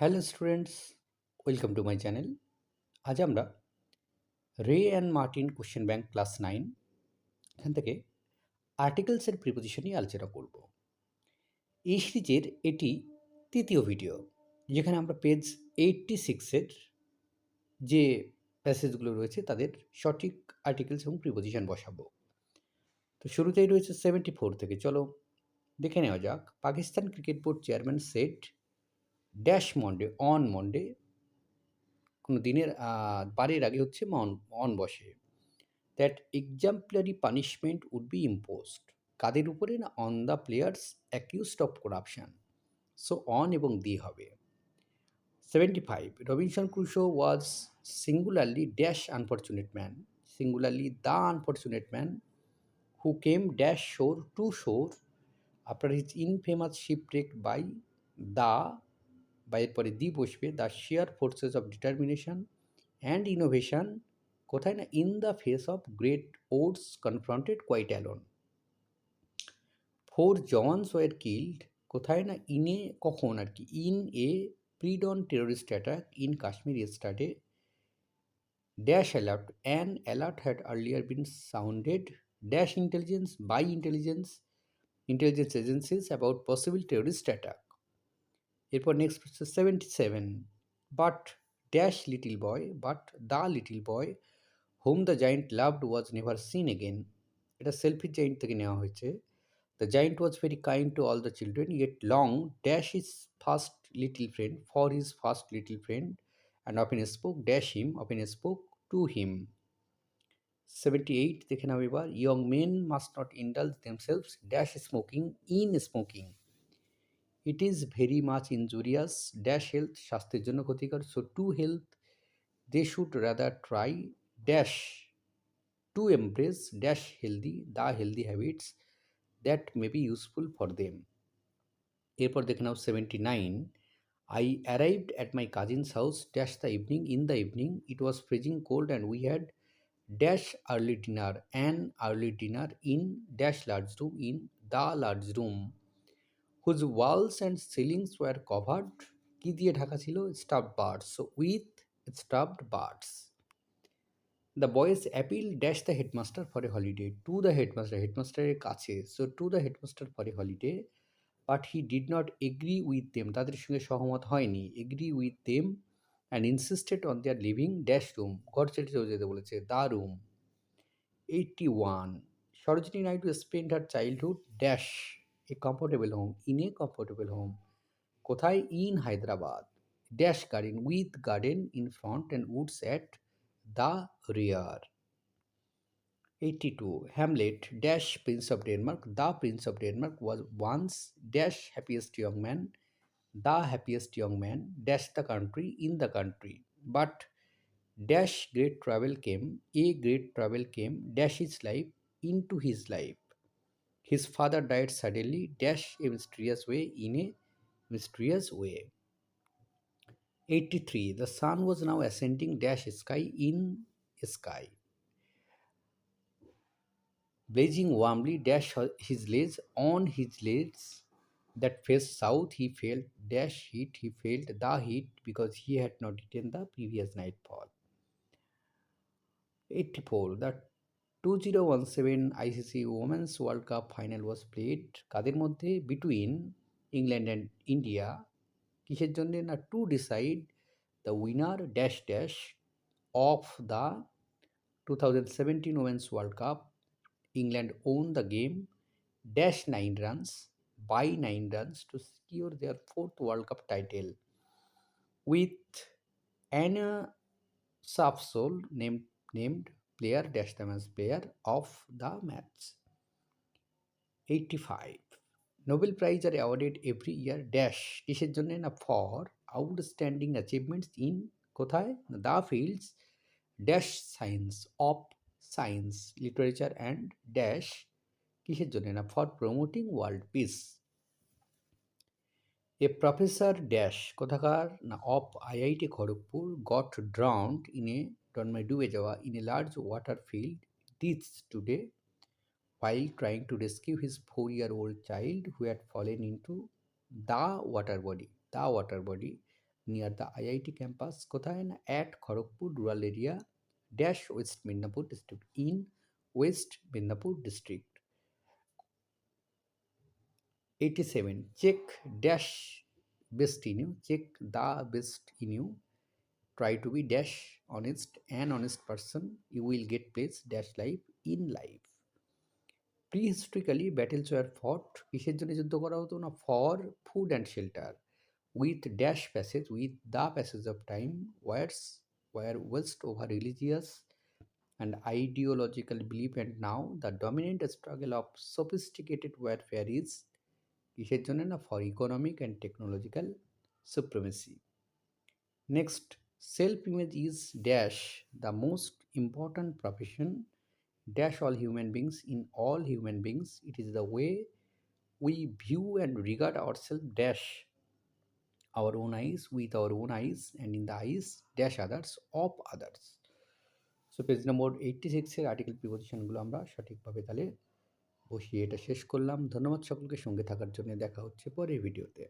Hello students welcome to my channel আজ আমরা Ray and Martin question bank class nine এখান থেকে আর্টিকেলসের preposition নিয়ে আলোচনা করব এই সিরিজের এটি তৃতীয় ভিডিও যেখানে আমরা পেজ এইটটি সিক্সের যে প্যাসেজগুলো রয়েছে তাদের সঠিক আর্টিকেলস এবং প্রিপোজিশন বসাবো তো শুরুতেই রয়েছে সেভেন্টি ফোর থেকে চলো দেখে নেওয়া যাক Pakistan cricket board chairman set dash Monday on Monday কোনো দিনের বারের আগে হচ্ছে অন অন বসে that exemplary punishment would be imposed কাদের উপরে না on the players accused of corruption so on এবং দি হবে seventy five Robinson Crusoe was singularly dash unfortunate man singularly the unfortunate man who came dash shore to shore after his infamous ship take by the বা এরপরে দি বসবে the share forces of determination and innovation কোথায় না in the face of great odds confronted quite alone four jawans were killed কোথায় না ইনে কখন আর কি in a predawn terrorist attack in Kashmir started dash alert an alert had earlier been sounded dash intelligence by intelligence intelligence agencies about possible terrorist attack এরপর next হচ্ছে seventy seven but dash little boy but the little boy home the giant loved was never seen again এটা selfie giant থেকে নেওয়া হয়েছে the giant was very kind to all the children yet long dash his first little friend for his first little friend and in spoke dash him in spoke to him seventy eight দেখে নাও এবার young men must not indulge themselves dash smoking in smoking it is very much injurious dash health স্বাস্থ্যের জন্য ক্ষতিকর so to health they should rather try dash to embrace dash healthy the healthy habits that may be useful for them এরপর দেখে now seventy nine I arrived at my cousin's house dash the evening in the evening it was freezing cold and we had dash early dinner an early dinner in dash large room in the large room whose walls and ceilings were covered কী দিয়ে ঢাকা ছিল stuff birds with stuffed birds the boys appeal dash the headmaster for a holiday to the headmaster হেডমাস্টারের কাছে so to the headmaster for a holiday but he did not agree with them তাদের সঙ্গে সহমত হয়নি agree with them and insisted on their leaving dash room ঘর ছেড়ে চলে যেতে বলেছে the room eighty one Sarojini Naidu spend her childhood dash a comfortable home, in a comfortable home. Kothai in Hyderabad. Dash garden, with garden in front and woods at the rear. 82. Hamlet dash Prince of Denmark. The Prince of Denmark was once dash happiest young man. The happiest young man dash the country in the country. But dash great travel came. A great travel came dash his life into his life. His father died suddenly, dash a mysterious way in a mysterious way. 83. The sun was now ascending dash sky in sky. Blazing warmly dash his legs on his legs that faced south he felt dash heat he felt the heat because he had not eaten the previous nightfall. 84. The two zero one seven ICC women's world cup final was played কাদের মধ্যে between England and India কিসের জন্যে না to decide the winner dash dash of the two thousand seventeen women's world cup England won the game dash nine runs by nine runs to secure their fourth world cup title with an Shrubsole name named player dash the match player of the match eighty five Nobel prize are awarded every year dash কিসের জন্য না for outstanding achievements in কোথায় the fields dash science of science literature and dash কিসের জন্য না for promoting world peace a professor dash কোথাকার না of IIT Kharagpur got drowned in a my ডুবে যাওয়া in a large water filled ditch today while trying to rescue his four year old child who had fallen into the water body the water body near the IIT campus কোথায় না at Kharagpur rural area dash west Medinipur district in west Medinipur district eighty seven check dash best in you check the best in you try to be dash honest and honest person you will get place dash life in life prehistorically battles were fought কিসের জন্য যুদ্ধ করা হতো না for food and shelter with dash passage with the passage of time wars were waste over religious and ideological belief and now the dominant struggle of sophisticated warfare is কিসের জন্য না for economic and technological supremacy next self image is dash the most important profession dash all human beings in all human beings it is the way we view and regard ourselves dash our own eyes with our own eyes and in the eyes dash others of others so page number eighty সিক্সের article প্রিপোজিশনগুলো আমরা সঠিকভাবে তাহলে বসিয়ে এটা শেষ করলাম ধন্যবাদ সকলকে সঙ্গে থাকার জন্য দেখা হচ্ছে পরের ভিডিওতে